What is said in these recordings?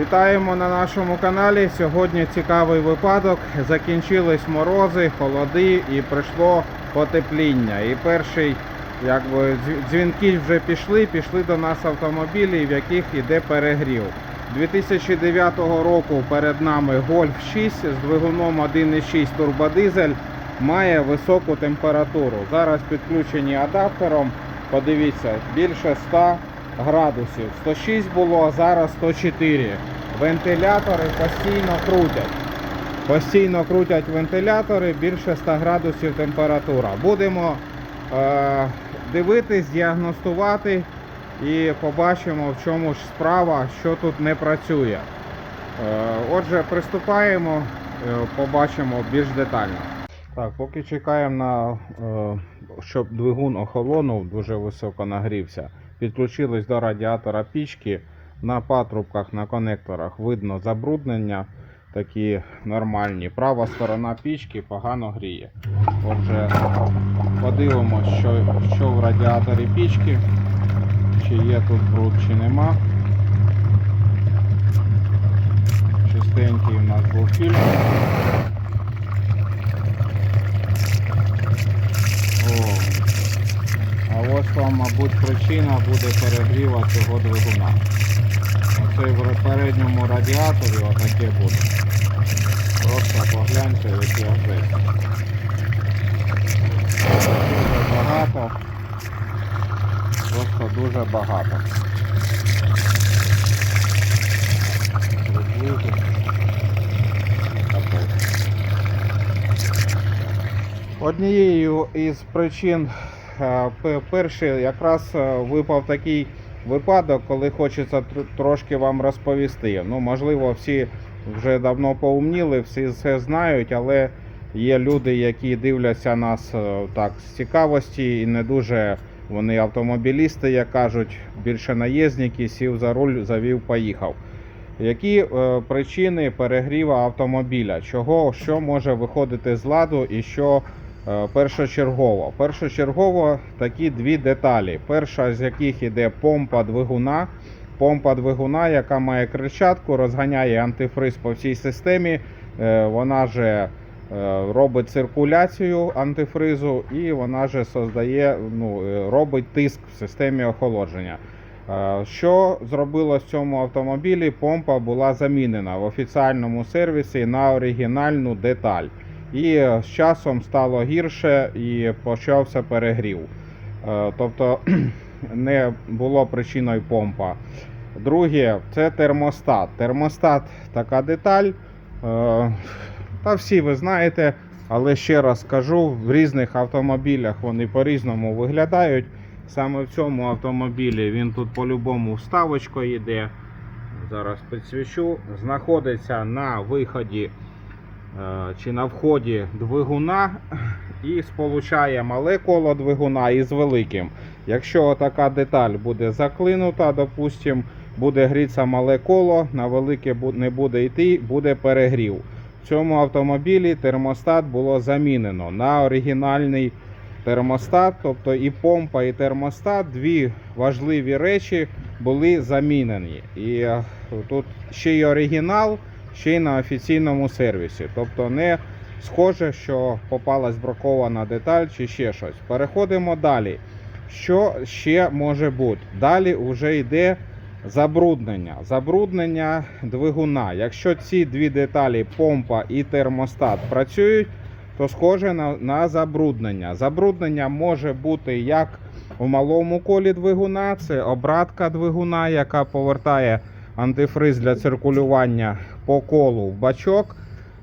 Вітаємо на нашому каналі. Сьогодні цікавий випадок. Закінчились морози, холоди і прийшло потепління. І перший якби, дзвінки вже пішли, пішли до нас автомобілі, в яких йде перегрів. 2009 року перед нами Golf 6 з двигуном 1.6 турбодизель має високу температуру. Зараз підключені адаптером. Подивіться, більше 100 градусів. 106 було, а зараз 104. Вентилятори постійно крутять. Постійно крутять вентилятори, більше 100 градусів температура. Будемо е, дивитись, діагностувати і побачимо, в чому ж справа, що тут не працює. Е, отже, приступаємо, е, побачимо більш детально. Так, поки чекаємо на е, щоб двигун охолонув, дуже високо нагрівся. Підключились до радіатора пічки. На патрубках, на конекторах видно забруднення, такі нормальні. Права сторона пічки погано гріє. Отже, подивимось, що, що в радіаторі пічки, чи є тут бруд, чи нема. Чистенький у нас був фільтр. О, а ось вам, мабуть, причина буде перегріва цього двигуна. Оцей в передньому радіаторі отаке буде. Просто погляньте, який обжесть. Дуже багато. Просто дуже багато. Однією із причин перший якраз е, випав такий випадок, коли хочеться трошки вам розповісти. Ну, можливо, всі вже давно поумніли, всі все знають, але є люди, які дивляться нас е, так з цікавості і не дуже вони автомобілісти, як кажуть, більше наїзники, сів за руль, завів, поїхав. Які е, причини перегріва автомобіля? Чого, що може виходити з ладу і що е, першочергово? Першочергово такі дві деталі. Перша з яких іде помпа двигуна. Помпа двигуна, яка має кричатку, розганяє антифриз по всій системі. Е, Вона же е, робить циркуляцію антифризу і вона же создає, ну, е, робить тиск в системі охолодження. Е, Що зробило в цьому автомобілі? Помпа була замінена в офіціальному сервісі на оригінальну деталь. І з часом стало гірше і почався перегрів. Е, Тобто не було причиною помпа. Друге, це термостат. Термостат така деталь. е, Та всі ви знаєте, але ще раз скажу, в різних автомобілях вони по-різному виглядають. Саме в цьому автомобілі він тут по-любому вставочкою йде. Зараз підсвічу. Знаходиться на виході чи на вході двигуна і сполучає мале коло двигуна із великим. Якщо така деталь буде заклинута, допустим, буде грітися мале коло, на велике не буде йти, буде перегрів. В цьому автомобілі термостат було замінено на оригінальний термостат, тобто і помпа, і термостат, дві важливі речі були замінені. І е, тут ще й оригінал, ще й на офіційному сервісі. Тобто не схоже, що попалась бракована деталь чи ще щось. Переходимо далі. Що ще може бути? Далі вже йде забруднення. Забруднення двигуна. Якщо ці дві деталі, помпа і термостат, працюють, то схоже на, на забруднення. Забруднення може бути як у малому колі двигуна, це обратка двигуна, яка повертає антифриз для циркулювання по колу в бачок.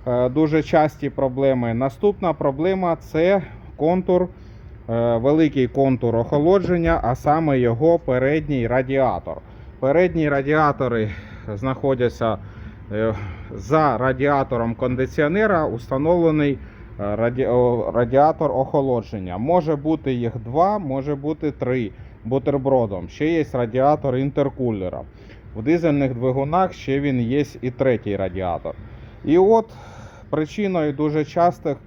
Е, Дуже часті проблеми. Наступна проблема це контур, е, великий контур охолодження, а саме його передній радіатор. Передні радіатори знаходяться е, за радіатором кондиціонера, установлений раді... радіатор охолодження. Може бути їх два, може бути три бутербродом. Ще є радіатор інтеркулера. В дизельних двигунах ще він є і третій радіатор. І от причиною дуже частих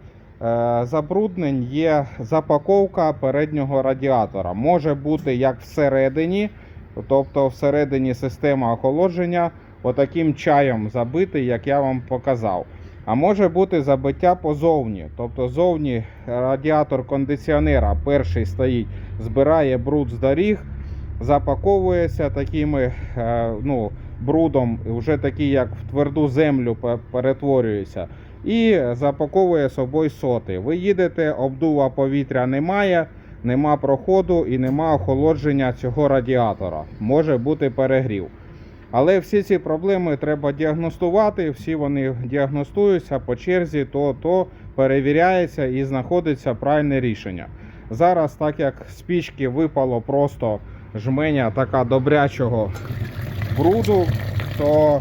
е, забруднень є запаковка переднього радіатора. Може бути як всередині, тобто всередині система охолодження отаким чаєм забитий, як я вам показав. А може бути забиття позовні. Тобто зовні радіатор кондиціонера перший стоїть, збирає бруд з доріг, запаковується такими е, ну, брудом, вже такий, як в тверду землю пе- перетворюється. І запаковує собою соти. Ви їдете, обдува повітря немає, нема проходу і нема охолодження цього радіатора. Може бути перегрів. Але всі ці проблеми треба діагностувати, всі вони діагностуються по черзі, то, то перевіряється і знаходиться правильне рішення. Зараз, так як з пічки випало просто жменя така добрячого бруду, то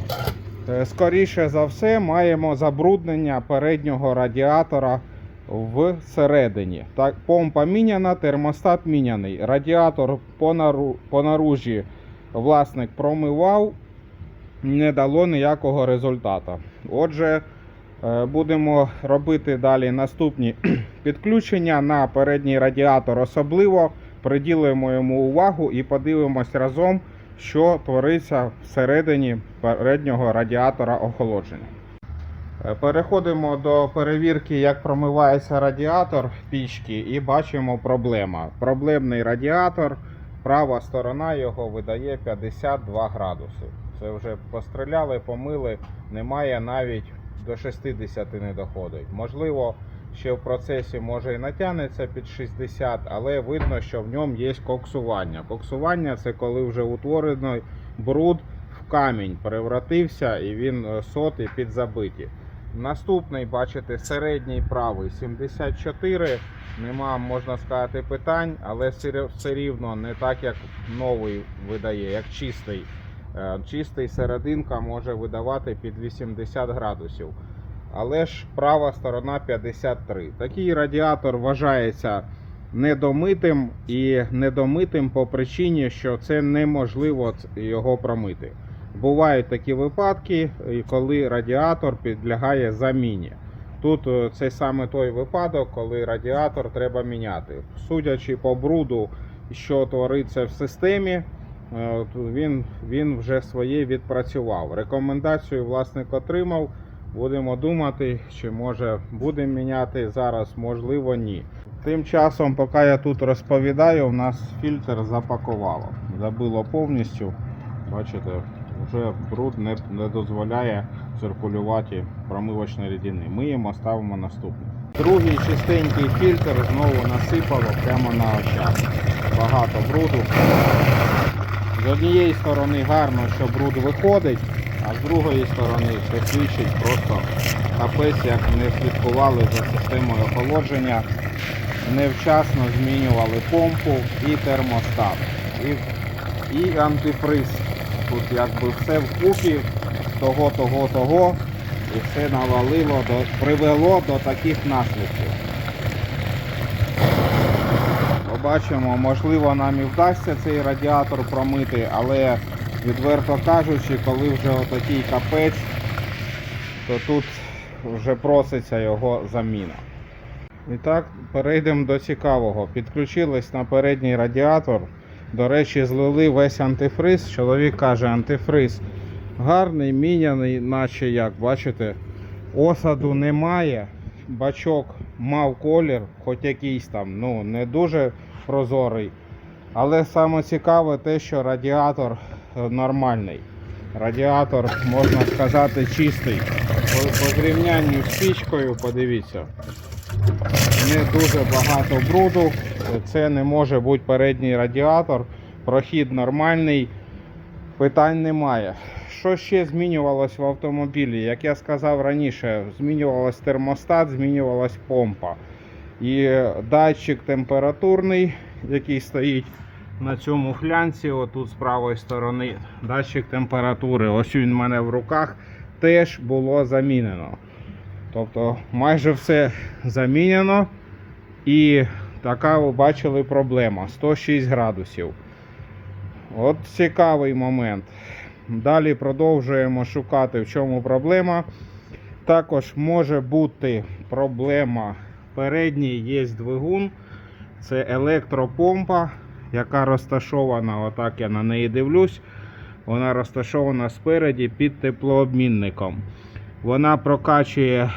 е, скоріше за все маємо забруднення переднього радіатора всередині. Так, помпа міняна, термостат міняний. Радіатор по, наружі власник промивав, не дало ніякого результату. Отже, е, будемо робити далі наступні підключення на передній радіатор. Особливо приділимо йому увагу і подивимось разом, що твориться всередині переднього радіатора охолодження. Е, Переходимо до перевірки, як промивається радіатор пічки, і бачимо проблема. Проблемний радіатор, права сторона його видає 52 градуси. Це вже постріляли, помили, немає навіть до 60 не доходить. Можливо, ще в процесі може і натягнеться під 60, але видно, що в ньому є коксування. Коксування це коли вже утворений бруд в камінь перевратився і він е, соти підзабиті. Наступний, бачите, середній правий 74. Нема, можна сказати, питань, але все все рівно не так, як новий видає, як чистий. Е, Чистий серединка може видавати під 80 градусів. Але ж права сторона 53. Такий радіатор вважається недомитим і недомитим по причині, що це неможливо його промити. Бувають такі випадки, коли радіатор підлягає заміні. Тут е, це саме той випадок, коли радіатор треба міняти. Судячи по бруду, що твориться в системі, е, він, він вже своє відпрацював. Рекомендацію власник отримав. Будемо думати, чи може будемо міняти зараз, можливо, ні. Тим часом, поки я тут розповідаю, у нас фільтр запакувало. Забило повністю. Бачите, вже бруд не, не дозволяє циркулювати промивочної рідини. Миємо, ставимо наступний. Другий чистенький фільтр знову насипало прямо на очах. Багато бруду. З однієї сторони гарно, що бруд виходить, а з другої сторони це свідчить просто капець, як не слідкували за системою охолодження, невчасно змінювали помпу і термостат. І, і антифриз. Тут якби все вкупі, того, того, того, і все навалило, до, привело до таких наслідків. Побачимо, можливо, нам і вдасться цей радіатор промити, але відверто кажучи, коли вже отакий капець, то тут вже проситься його заміна. І так, перейдемо до цікавого. Підключились на передній радіатор. До речі, злили весь антифриз. Чоловік каже, антифриз гарний, міняний, наче як, бачите, осаду немає. Бачок мав колір, хоч якийсь там, ну не дуже прозорий. Але саме цікаве те, що радіатор нормальний. Радіатор, можна сказати, чистий. По, зрівнянню з пічкою, подивіться, не дуже багато бруду. Це не може бути передній радіатор. Прохід нормальний, питань немає. Що ще змінювалось в автомобілі? Як я сказав раніше, змінювалась термостат, змінювалась помпа. І датчик температурний, який стоїть на цьому флянці, отут з правої сторони, датчик температури. Ось він в мене в руках, теж було замінено. Тобто майже все замінено. І така ви бачили проблема 106 градусів. От цікавий момент. Далі продовжуємо шукати, в чому проблема. Також може бути проблема. Передній є двигун, це електропомпа, яка розташована, отак я на неї дивлюсь. Вона розташована спереді під теплообмінником. Вона прокачує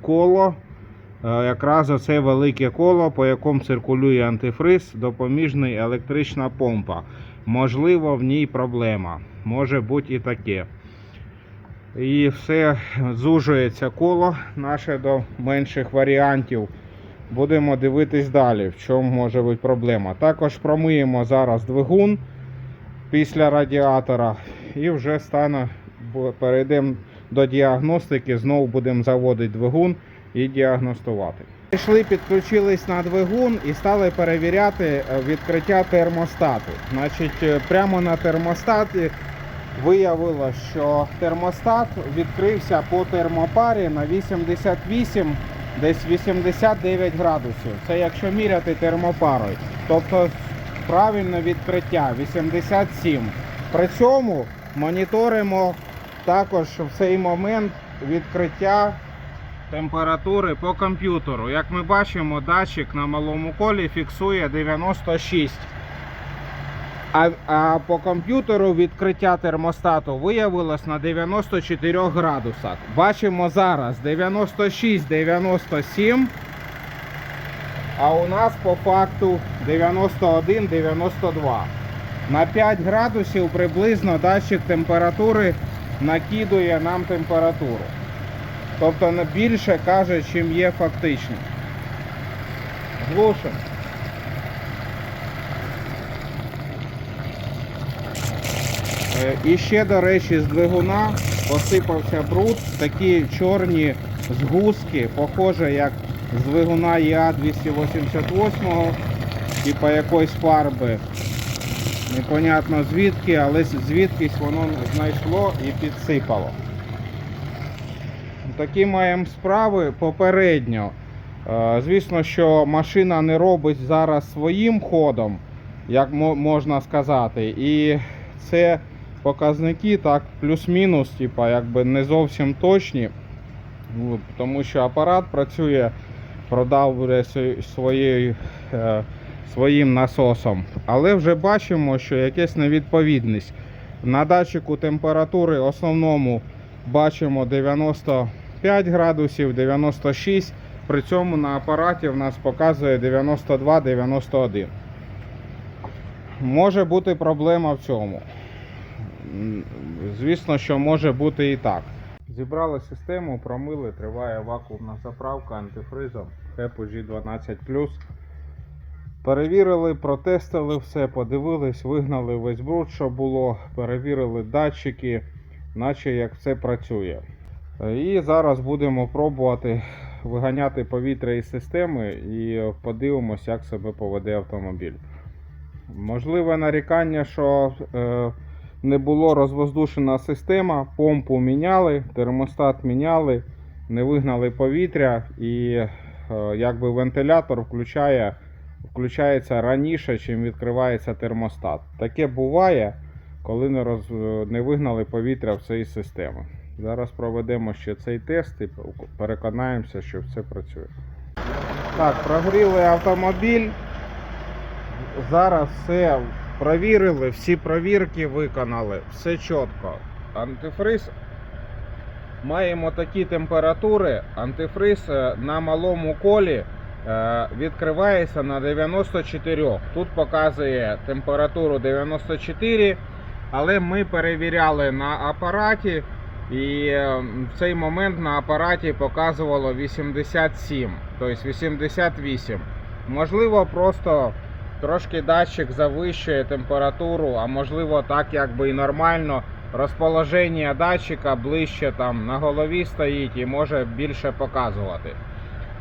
коло, е, якраз оце велике коло, по якому циркулює антифриз, допоміжний електрична помпа. Можливо, в ній проблема. Може бути і таке. І все зужується коло наше до менших варіантів. Будемо дивитись далі, в чому може бути проблема. Також промиємо зараз двигун після радіатора і вже стане, перейдемо до діагностики, знову будемо заводити двигун і діагностувати. Пішли, підключились на двигун і стали перевіряти е, відкриття термостату. Значить, е, прямо на термостаті виявилося, що термостат відкрився по термопарі на 88, десь 89 градусів. Це якщо міряти термопарою. Тобто правильне відкриття 87. При цьому моніторимо також в цей момент відкриття температури по комп'ютеру. Як ми бачимо, датчик на малому колі фіксує 96. А, а по комп'ютеру відкриття термостату виявилось на 94 градусах. Бачимо зараз 96-97. А у нас по факту 91-92. На 5 градусів приблизно датчик температури накидує нам температуру. Тобто більше каже, чим є фактично. Глушимо. Е, І ще, до речі, з двигуна посипався бруд, такі чорні згустки, похоже, як з двигуна ЄА 288, типа якоїсь фарби. Непонятно звідки, але звідкись воно знайшло і підсипало. Такі маємо справи попередньо. Е, Звісно, що машина не робить зараз своїм ходом, як можна сказати. І це показники так плюс-мінус, типа, якби не зовсім точні. Тому що апарат працює, продав своєю, е, своїм насосом. Але вже бачимо, що якась невідповідність. На датчику температури основному бачимо 95 градусів, 96. При цьому на апараті в нас показує 92-91. Може бути проблема в цьому. Звісно, що може бути і так. Зібрали систему, промили, триває вакуумна заправка антифризом Хепу G12. Перевірили, протестили все, подивились, вигнали весь бруд, що було, перевірили датчики, наче як все працює. І зараз будемо пробувати виганяти повітря із системи і подивимось, як себе поведе автомобіль. Можливе нарікання, що е, не було розвоздушена система, помпу міняли, термостат міняли, не вигнали повітря і е, якби вентилятор включає, включається раніше, чим відкривається термостат. Таке буває, коли не, роз, не вигнали повітря в цієї системи. Зараз проведемо ще цей тест і переконаємося, що все працює. Так, прогріли автомобіль. Зараз все провірили, всі провірки виконали, все чітко. Антифриз. Маємо такі температури. Антифриз е, на малому колі е, відкривається на 94. Тут показує температуру 94, але ми перевіряли на апараті. І е, в цей момент на апараті показувало 87, тобто 88. Можливо, просто трошки датчик завищує температуру, а можливо так якби і нормально. Розположення датчика ближче там на голові стоїть і може більше показувати.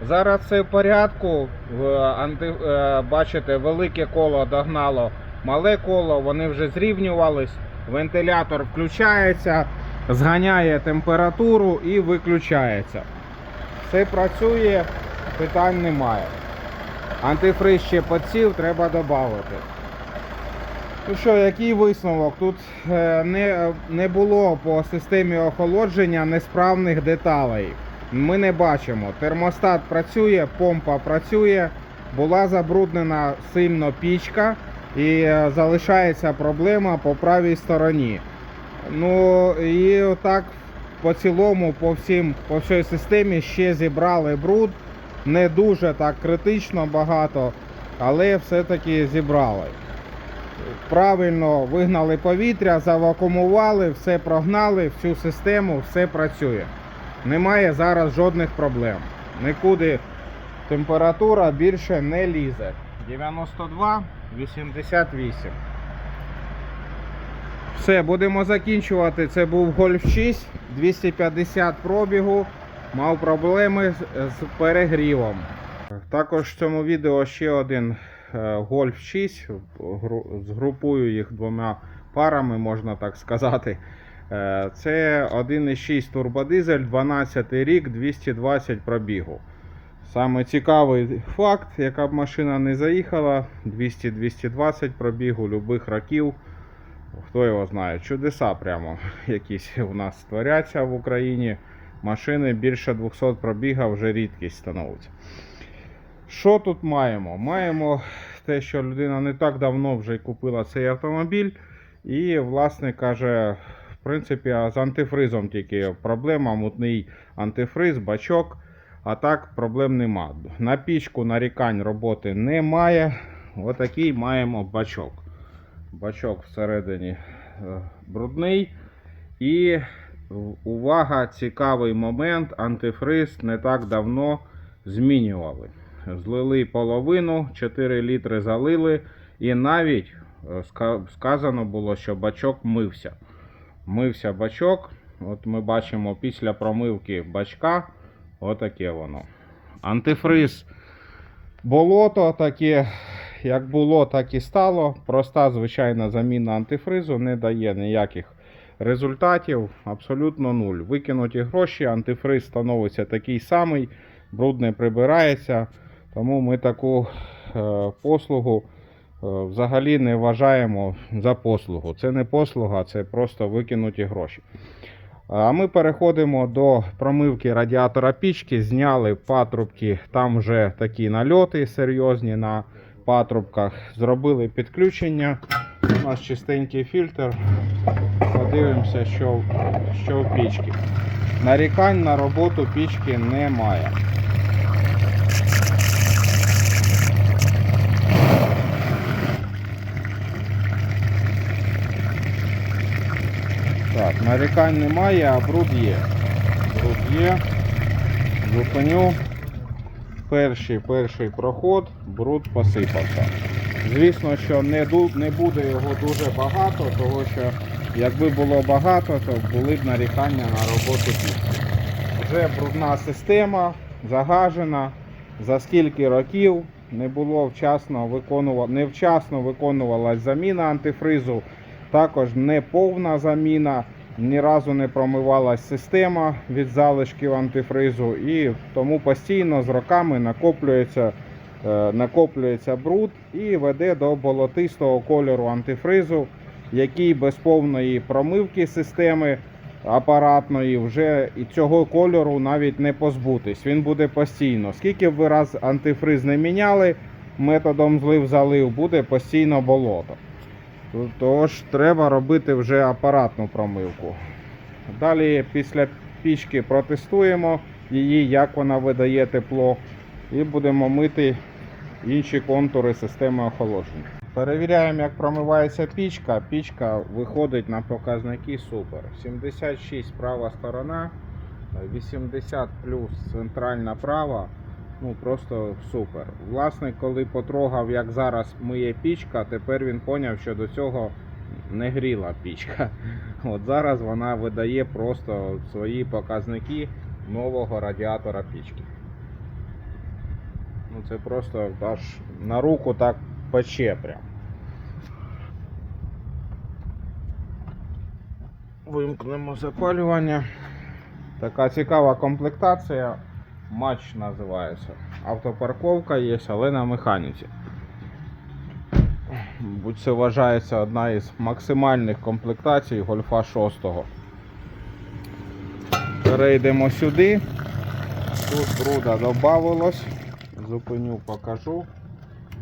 Зараз все в порядку. В анти... е, Бачите, велике коло догнало мале коло, вони вже зрівнювались. Вентилятор включається, зганяє температуру і виключається. Все працює, питань немає. Антифриз ще підсів, треба додати. Ну що, який висновок? Тут е, не, не було по системі охолодження несправних деталей. Ми не бачимо. Термостат працює, помпа працює, була забруднена сильно пічка і е, залишається проблема по правій стороні. Ну і отак по цілому, по всім, по всій системі ще зібрали бруд. Не дуже так критично багато, але все-таки зібрали. Правильно вигнали повітря, завакумували, все прогнали, всю систему, все працює. Немає зараз жодних проблем. Нікуди температура більше не лізе. 92, 88. Все, будемо закінчувати. Це був Golf 6, 250 пробігу. Мав проблеми з- перегрівом. Також в цьому відео ще один е, Golf 6. Гру- Згрупую їх двома парами, можна так сказати. Е, Це 1,6 турбодизель, 12 рік, 220 пробігу. Саме цікавий факт, яка б машина не заїхала, 200-220 пробігу любих років. Хто його знає, чудеса прямо якісь у нас творяться в Україні. Машини більше 200 пробіга вже рідкість становиться. Що тут маємо? Маємо те, що людина не так давно вже купила цей автомобіль, і власник каже, в принципі, з антифризом тільки проблема, мутний антифриз, бачок. А так проблем нема. На пічку нарікань роботи немає. Отакий маємо бачок. Бачок всередині е, брудний. І увага, цікавий момент. Антифриз не так давно змінювали. Злили половину, 4 літри залили, і навіть е, сказано було, що бачок мився. Мився бачок. От ми бачимо після промивки бачка. Отаке воно. Антифриз болото таке, як було, так і стало. Проста звичайна заміна антифризу не дає ніяких результатів. Абсолютно нуль. Викинуті гроші, антифриз становиться такий самий, бруд не прибирається. Тому ми таку е, послугу е, взагалі не вважаємо за послугу. Це не послуга, це просто викинуті гроші. А ми переходимо до промивки радіатора пічки. Зняли патрубки, там вже такі нальоти серйозні на патрубках. Зробили підключення. У нас чистенький фільтр. Подивимося, що, що в пічці. Нарікань на роботу пічки немає. Так, нарікань немає, а бруд є. Бруд є. Зупиню. Перший перший проход, бруд посипався. Звісно, що не буде його дуже багато, тому що якби було багато, то були б нарікання на роботу пічки. Вже брудна система, загажена. За скільки років не було вчасно виконува... невчасно виконувалась заміна антифризу, також не повна заміна, ні разу не промивалась система від залишків антифризу, і тому постійно з роками накоплюється, е, накоплюється бруд і веде до болотистого кольору антифризу, який без повної промивки системи апаратної вже і цього кольору навіть не позбутись. Він буде постійно. Скільки б ви раз антифриз не міняли, методом злив-залив буде постійно болото. Тож треба робити вже апаратну промивку. Далі після пічки протестуємо її, як вона видає тепло, і будемо мити інші контури системи охолодження. Перевіряємо, як промивається пічка. Пічка виходить на показники супер. 76 права сторона, 80 плюс центральна права. Ну просто супер. Власник, коли потрогав, як зараз миє пічка, тепер він поняв, що до цього не гріла пічка. От зараз вона видає просто свої показники нового радіатора пічки. Ну це просто аж на руку так пече прям. Вимкнемо запалювання. Така цікава комплектація. Матч називається. Автопарковка є, але на механіці. Будь це вважається одна із максимальних комплектацій Гольфа 6. Перейдемо сюди. Тут бруда додавалось. Зупиню, покажу.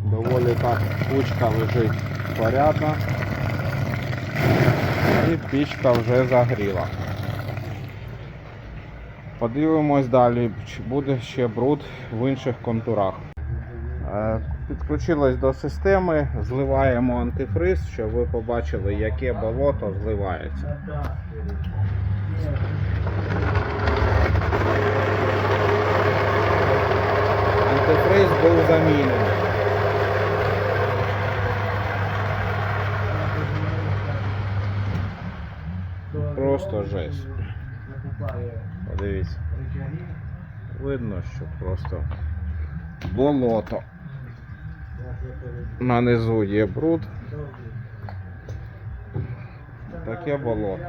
Доволі так кучка лежить порядна. І пічка вже загріла. Подивимось далі, чи буде ще бруд в інших контурах. Е, Підключилось до системи, зливаємо антифриз, щоб ви побачили, яке болото зливається. Антифриз був замінений. Просто жесть. Подивіться. Видно, що просто болото. На низу є бруд. Таке болото.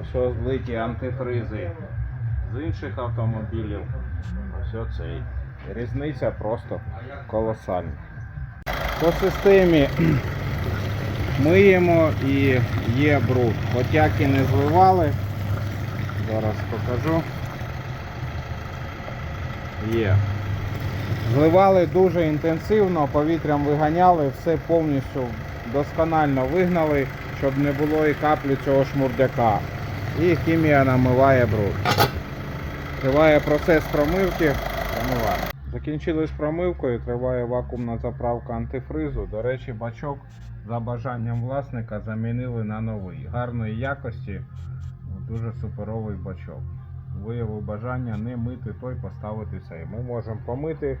Ось злиті антифризи з інших автомобілів. Ось оцей. Різниця просто колосальна. По системі миємо і є бруд. Хоч як і не зливали. Зараз покажу. Є. Зливали дуже інтенсивно, повітрям виганяли, все повністю досконально вигнали, щоб не було і каплі цього шмурдяка. І хімія намиває бруд. Триває процес промивки. Промиває. Закінчили з промивкою, триває вакуумна заправка антифризу. До речі, бачок за бажанням власника замінили на новий. Гарної якості, дуже суперовий бачок. Виявив бажання не мити той, поставити цей. Ми можемо помити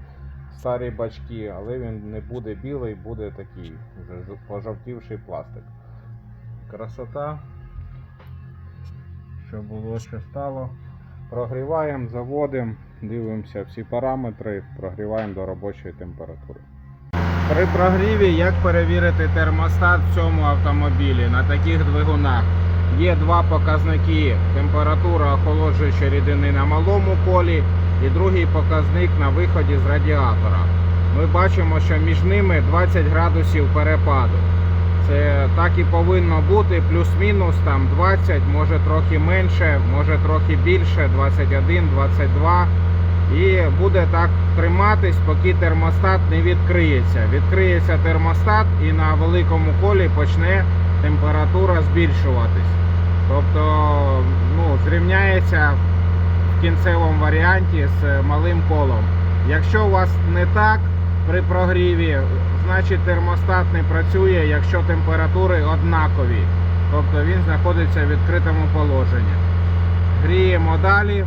старі бачки, але він не буде білий, буде такий вже пожовтівший пластик. Красота. Що було, що стало. Прогріваємо, заводимо, дивимося всі параметри, прогріваємо до робочої температури. При прогріві як перевірити термостат в цьому автомобілі на таких двигунах? Є два показники: температура охолоджуючої рідини на малому колі і другий показник на виході з радіатора. Ми бачимо, що між ними 20 градусів перепаду. Це так і повинно бути, плюс-мінус там 20, може трохи менше, може трохи більше, 21, 22. І буде так триматись, поки термостат не відкриється. Відкриється термостат і на великому колі почне температура збільшуватись. Тобто ну, зрівняється в кінцевому варіанті з малим колом. Якщо у вас не так при прогріві, значить термостат не працює, якщо температури однакові. Тобто він знаходиться в відкритому положенні. Гріємо далі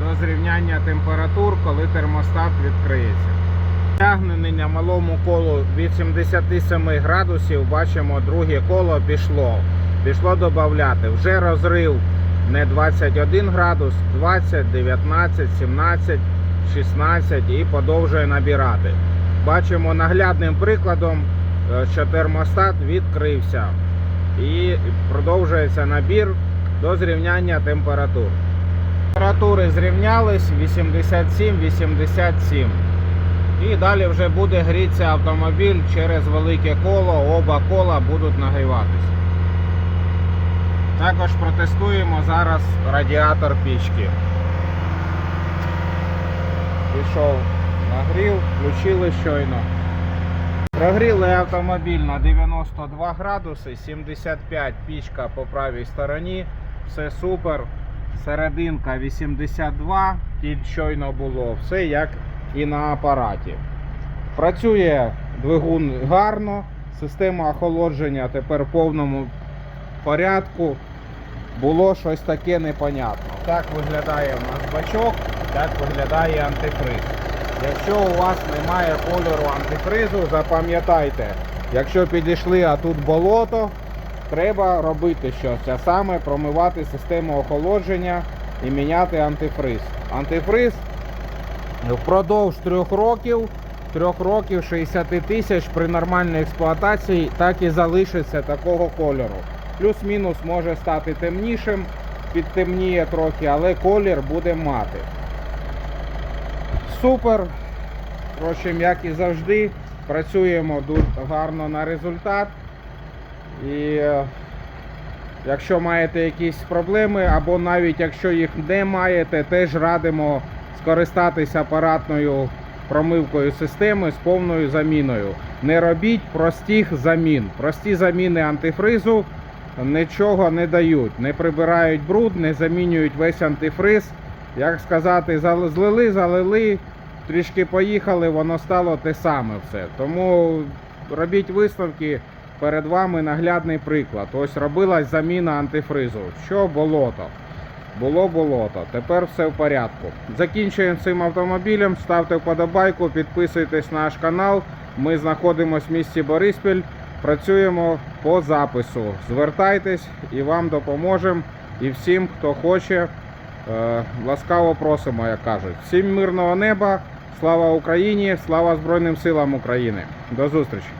до зрівняння температур, коли термостат відкриється. Тягнений малому колу від 77 градусів, бачимо, друге коло пішло. Пішло додати. Вже розрив не 21 градус, 20, 19, 17, 16 і продовжує набирати. Бачимо наглядним прикладом, е, що термостат відкрився і продовжується набір до зрівняння температур. Температури зрівнялись 87-87. І далі вже буде грітися автомобіль через велике коло, оба кола будуть нагріватися. Також протестуємо зараз радіатор пічки. Пішов нагрів, включили щойно. Прогріли автомобіль на 92 градуси, 75 пічка по правій стороні, все супер. Серединка 82, тут щойно було, все як і на апараті. Працює двигун гарно, система охолодження тепер в повному порядку. Було щось таке непонятно. Так виглядає у нас бачок, так виглядає антифриз. Якщо у вас немає кольору антифризу, запам'ятайте, якщо підійшли, а тут болото, треба робити щось, а саме промивати систему охолодження і міняти антифриз. Антифриз впродовж трьох років, трьох років 60 тисяч при нормальній експлуатації так і залишиться такого кольору. Плюс-мінус може стати темнішим, підтемніє трохи, але колір буде мати. Супер. Впрочем, як і завжди, працюємо дуже гарно на результат. І е, якщо маєте якісь проблеми, або навіть якщо їх не маєте, теж радимо скористатися апаратною промивкою системи з повною заміною. Не робіть простих замін. Прості заміни антифризу нічого не дають, не прибирають бруд, не замінюють весь антифриз. Як сказати, злили, залили, трішки поїхали, воно стало те саме все. Тому робіть висновки. Перед вами наглядний приклад. Ось робилась заміна антифризу. Що болото? Було болото. Тепер все в порядку. Закінчуємо цим автомобілем. Ставте вподобайку, підписуйтесь на наш канал. Ми знаходимося в місті Бориспіль. Працюємо по запису. Звертайтесь і вам допоможемо. І всім, хто хоче, е, ласкаво просимо, як кажуть. Всім мирного неба, слава Україні, слава Збройним силам України. До зустрічі!